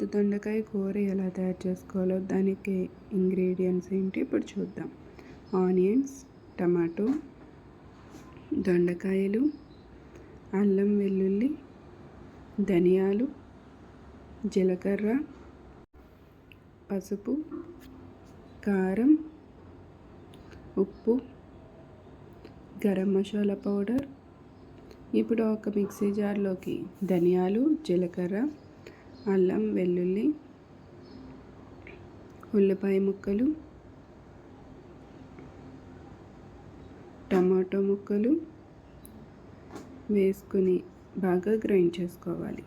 గుత్తి దొండకాయ కూర ఎలా తయారు చేసుకోవాలో దానికి ఇంగ్రీడియంట్స్ ఏంటి ఇప్పుడు చూద్దాం. ఆనియన్స్ టమాటో దొండకాయలు అల్లం వెల్లుల్లి ధనియాలు జీలకర్ర పసుపు కారం ఉప్పు గరం మసాలా పౌడర్. ఇప్పుడు ఒక మిక్సీ జార్లోకి ధనియాలు జీలకర్ర అల్లం వెల్లుల్లి ఉల్లిపాయ ముక్కలు టమాటో ముక్కలు వేసుకుని బాగా గ్రైండ్ చేసుకోవాలి.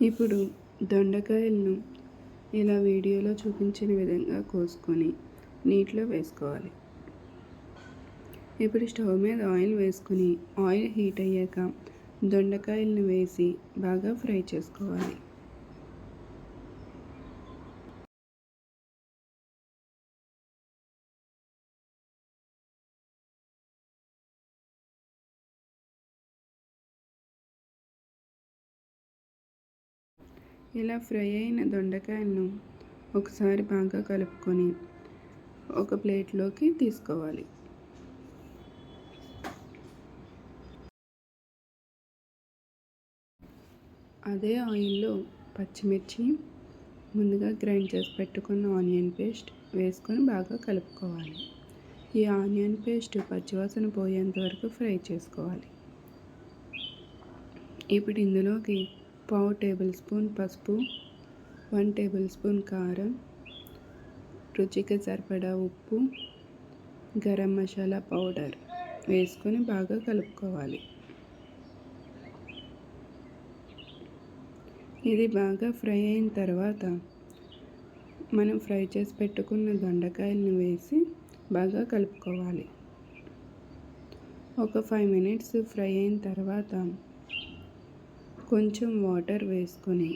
ఇప్పుడు దొండకాయలను ఇలా వీడియోలో చూపించిన విధంగా కోసుకొని నీటిలో వేసుకోవాలి. ఇప్పుడు స్టవ్ మీద ఆయిల్ వేసుకుని ఆయిల్ హీట్ అయ్యాక దొండకాయలను వేసి బాగా ఫ్రై చేసుకోవాలి. ఇలా ఫ్రై అయిన దొండకాయలను ఒకసారి బాగా కలుపుకొని ఒక ప్లేట్లోకి తీసుకోవాలి. అదే ఆయిల్లో పచ్చిమిర్చి ముందుగా గ్రైండ్ చేసి పెట్టుకున్న ఆనియన్ పేస్ట్ వేసుకొని బాగా కలుపుకోవాలి. ఈ ఆనియన్ పేస్ట్ పచ్చివాసన పోయేంత వరకు ఫ్రై చేసుకోవాలి. ఇప్పుడు ఇందులోకి పావు టేబుల్ స్పూన్ పసుపు వన్ టేబుల్ స్పూన్ కారం రుచికి సరిపడా ఉప్పు గరం మసాలా పౌడర్ వేసుకొని బాగా కలుపుకోవాలి. ఇది బాగా ఫ్రై అయిన తర్వాత మనం ఫ్రై చేసి పెట్టుకున్న దొండకాయలను వేసి బాగా కలుపుకోవాలి. ఒక ఫైవ్ మినిట్స్ ఫ్రై అయిన తర్వాత కొంచెం వాటర్ వేసుకొని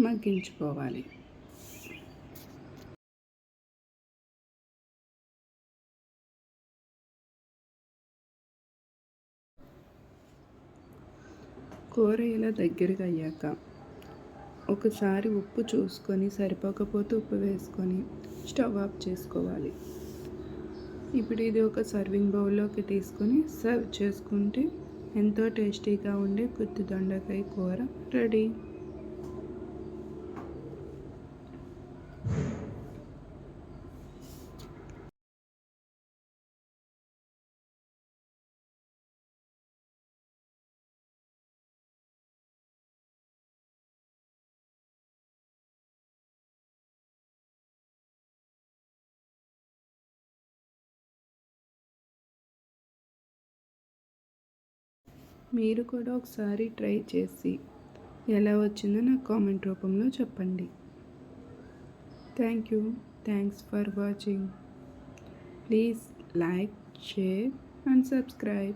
మగ్గించుకోవాలి. కూర ఇలా దగ్గరగా అయ్యాక ఒకసారి ఉప్పు చూసుకొని సరిపోకపోతే ఉప్పు వేసుకొని స్టవ్ ఆఫ్ చేసుకోవాలి. ఇప్పుడు ఇది ఒక సర్వింగ్ బౌల్లోకి తీసుకొని సర్వ్ చేసుకుంటే ఎంతో టేస్టీగా ఉండే గుత్తి దొండకాయ కూర రెడీ. మీరు కూడా ఒకసారి ట్రై చేసి ఎలా వచ్చిందో నాకు కామెంట్ రూపంలో చెప్పండి. Thank you. Thanks for watching. Please like share and subscribe.